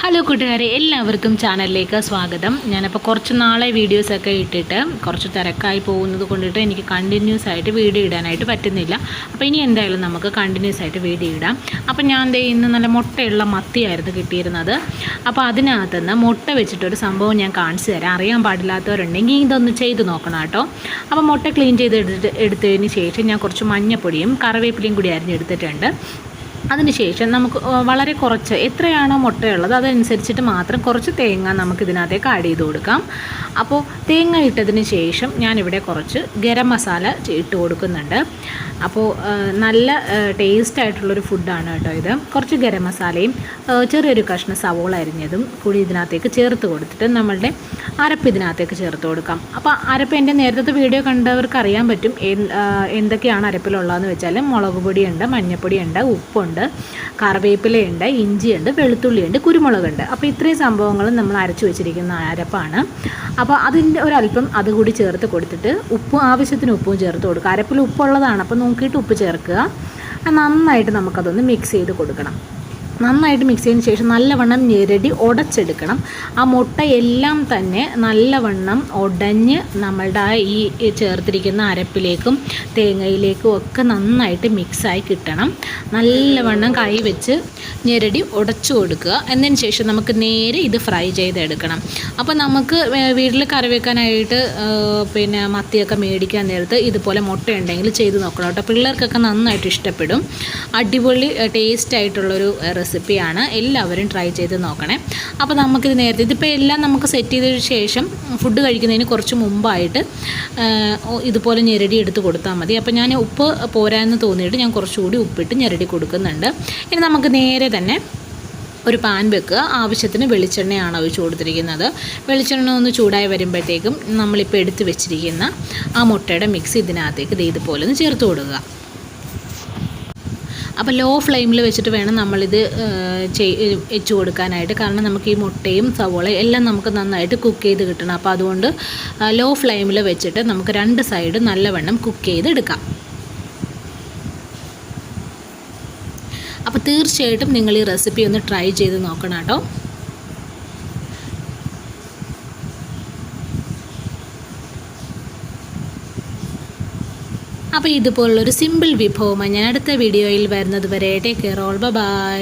Hello കൂട്ടുകാരെ. എല്ലാവർക്കും ചാനലിലേക്ക് സ്വാഗതം. ഞാനിപ്പോൾ കുറച്ച് നാളെ വീഡിയോസൊക്കെ ഇട്ടിട്ട് കുറച്ച് തിരക്കായി പോകുന്നത് കൊണ്ടിട്ട് എനിക്ക് കണ്ടിന്യൂസ് ആയിട്ട് വീഡിയോ ഇടാനായിട്ട് പറ്റുന്നില്ല. അപ്പോൾ ഇനി എന്തായാലും നമുക്ക് കണ്ടിന്യൂസ് ആയിട്ട് വീഡിയോ ഇടാം. അപ്പോൾ ഞാൻ ദേ ഇന്ന് നല്ല മുട്ടയുള്ള മത്തിയായിരുന്നു കിട്ടിയിരുന്നത്. അപ്പോൾ അതിനകത്തുനിന്ന് മുട്ട വെച്ചിട്ടൊരു സംഭവം ഞാൻ കാണിച്ചു തരാം. അറിയാൻ പാടില്ലാത്തവരുണ്ടെങ്കിൽ ഇതൊന്ന് ചെയ്ത് നോക്കണം കേട്ടോ. അപ്പോൾ മുട്ട ക്ലീൻ ചെയ്ത് എടുത്തിട്ട് എടുത്തതിന് ശേഷം ഞാൻ കുറച്ച് മഞ്ഞപ്പൊടിയും കറിവേപ്പിലയും കൂടി അരിഞ്ഞെടുത്തിട്ടുണ്ട്. അതിനുശേഷം നമുക്ക് വളരെ കുറച്ച് എത്രയാണോ മുട്ടയുള്ളത് അതനുസരിച്ചിട്ട് മാത്രം കുറച്ച് തേങ്ങ നമുക്ക് ഇതിനകത്തേക്ക് ആഡ് ചെയ്ത് കൊടുക്കാം. അപ്പോൾ തേങ്ങ ഇട്ടതിന് ശേഷം ഞാനിവിടെ കുറച്ച് ഗരം മസാല ഇട്ട് കൊടുക്കുന്നുണ്ട്. അപ്പോൾ നല്ല ടേസ്റ്റ് ആയിട്ടുള്ളൊരു ഫുഡാണ് കേട്ടോ ഇത്. കുറച്ച് ഗരം മസാലയും ചെറിയൊരു കഷ്ണ സവോള അരിഞ്ഞതും കൂടി ഇതിനകത്തേക്ക് ചേർത്ത് കൊടുത്തിട്ട് നമ്മളുടെ അരപ്പ് ഇതിനകത്തേക്ക് ചേർത്ത് കൊടുക്കാം. അപ്പോൾ അരപ്പ് എന്റെ നേരത്തെ വീഡിയോ കണ്ടവർക്ക് അറിയാൻ പറ്റും എന്തൊക്കെയാണ് അരപ്പിലുള്ളതെന്ന് വെച്ചാൽ മുളക് പൊടിയുണ്ട് മഞ്ഞപ്പൊടിയുണ്ട് ഉപ്പുണ്ട് കറിവേപ്പിലയുണ്ട് ഇഞ്ചിയുണ്ട് വെളുത്തുള്ളിയുണ്ട് കുരുമുളകുണ്ട്. അപ്പോൾ ഇത്രയും സംഭവങ്ങൾ നമ്മൾ അരച്ചു വെച്ചിരിക്കുന്ന അരപ്പാണ്. അപ്പോൾ അതിന്റെ ഒരല്പം അതുകൂടി ചേർത്ത് കൊടുത്തിട്ട് ഉപ്പ് ആവശ്യത്തിന് ഉപ്പും ചേർത്ത് കൊടുക്കുക. അരപ്പിൽ ഉപ്പുള്ളതാണ്. അപ്പോൾ നോക്കിയിട്ട് ഉപ്പ് ചേർക്കുക. നന്നായിട്ട് നമുക്കതൊന്ന് മിക്സ് ചെയ്ത് കൊടുക്കണം. നന്നായിട്ട് മിക്സ് ചെയ്തതിന് ശേഷം നല്ലവണ്ണം ഞെരടി ഉടച്ചെടുക്കണം ആ മുട്ട എല്ലാം തന്നെ നല്ലവണ്ണം ഉടഞ്ഞ് നമ്മളുടെ ഈ ചേർത്തിരിക്കുന്ന അരപ്പിലേക്കും തേങ്ങയിലേക്കും ഒക്കെ നന്നായിട്ട് മിക്സായി കിട്ടണം. നല്ലവണ്ണം കൈ വെച്ച് ഞെരടി ഉടച്ചു കൊടുക്കുക. എന്നതിന് ശേഷം നമുക്ക് നേരെ ഇത് ഫ്രൈ ചെയ്തെടുക്കണം. അപ്പോൾ നമുക്ക് വീട്ടിൽ കറി വെക്കാനായിട്ട് പിന്നെ മത്തിയൊക്കെ മേടിക്കാൻ നേരത്ത് ഇതുപോലെ മുട്ട ഉണ്ടെങ്കിൽ ചെയ്ത് നോക്കണം കേട്ടോ. പിള്ളേർക്കൊക്കെ നന്നായിട്ട് ഇഷ്ടപ്പെടും. അടിപൊളി ടേസ്റ്റ് ആയിട്ടുള്ളൊരു റെസിപ്പിയാണ് എല്ലാവരും ട്രൈ ചെയ്ത് നോക്കണേ. അപ്പോൾ നമുക്കിത് നേരത്തെ ഇതിപ്പോൾ എല്ലാം നമുക്ക് സെറ്റ് ചെയ്തതിന് ശേഷം ഫുഡ് കഴിക്കുന്നതിന് കുറച്ച് മുമ്പായിട്ട് ഇതുപോലെ ഞെരടി എടുത്ത് കൊടുത്താൽ മതി. അപ്പോൾ ഞാൻ ഉപ്പ് പോരാന്ന് തോന്നിയിട്ട് ഞാൻ കുറച്ചുകൂടി ഉപ്പിട്ട് ഞെരടി കൊടുക്കുന്നുണ്ട്. ഇനി നമുക്ക് നേരെ തന്നെ ഒരു പാൻ വെക്കുക. ആവശ്യത്തിന് വെളിച്ചെണ്ണയാണ് ഒഴിച്ച് കൊടുത്തിരിക്കുന്നത്. വെളിച്ചെണ്ണ ഒന്ന് ചൂടായി വരുമ്പോഴത്തേക്കും നമ്മളിപ്പോൾ എടുത്ത് വെച്ചിരിക്കുന്ന ആ മുട്ടയുടെ മിക്സ് ഇതിനകത്തേക്ക് ഇത് ഇതുപോലെ ഒന്ന് ചേർത്ത് കൊടുക്കുക. അപ്പോൾ ലോ ഫ്ലെയിമിൽ വെച്ചിട്ട് വേണം നമ്മളിത് വെച്ച് കൊടുക്കാനായിട്ട്. കാരണം നമുക്ക് ഈ മുട്ടയും സവോളയും എല്ലാം നമുക്ക് നന്നായിട്ട് കുക്ക് ചെയ്ത് കിട്ടണം. അപ്പോൾ അതുകൊണ്ട് ലോ ഫ്ലെയിമിൽ വെച്ചിട്ട് നമുക്ക് രണ്ട് സൈഡ് നല്ലവണ്ണം കുക്ക് ചെയ്തെടുക്കാം അപ്പോൾ തീർച്ചയായിട്ടും നിങ്ങൾ ഈ റെസിപ്പി ഒന്ന് ട്രൈ ചെയ്ത് നോക്കണം കേട്ടോ. അപ്പോൾ ഇതുപോലുള്ളൊരു സിമ്പിൾ വിഭവമാണ് ഞാൻ അടുത്ത വീഡിയോയിൽ വരുന്നത് വരെ ടേക്ക് കെയർ ഓൾ ബൈ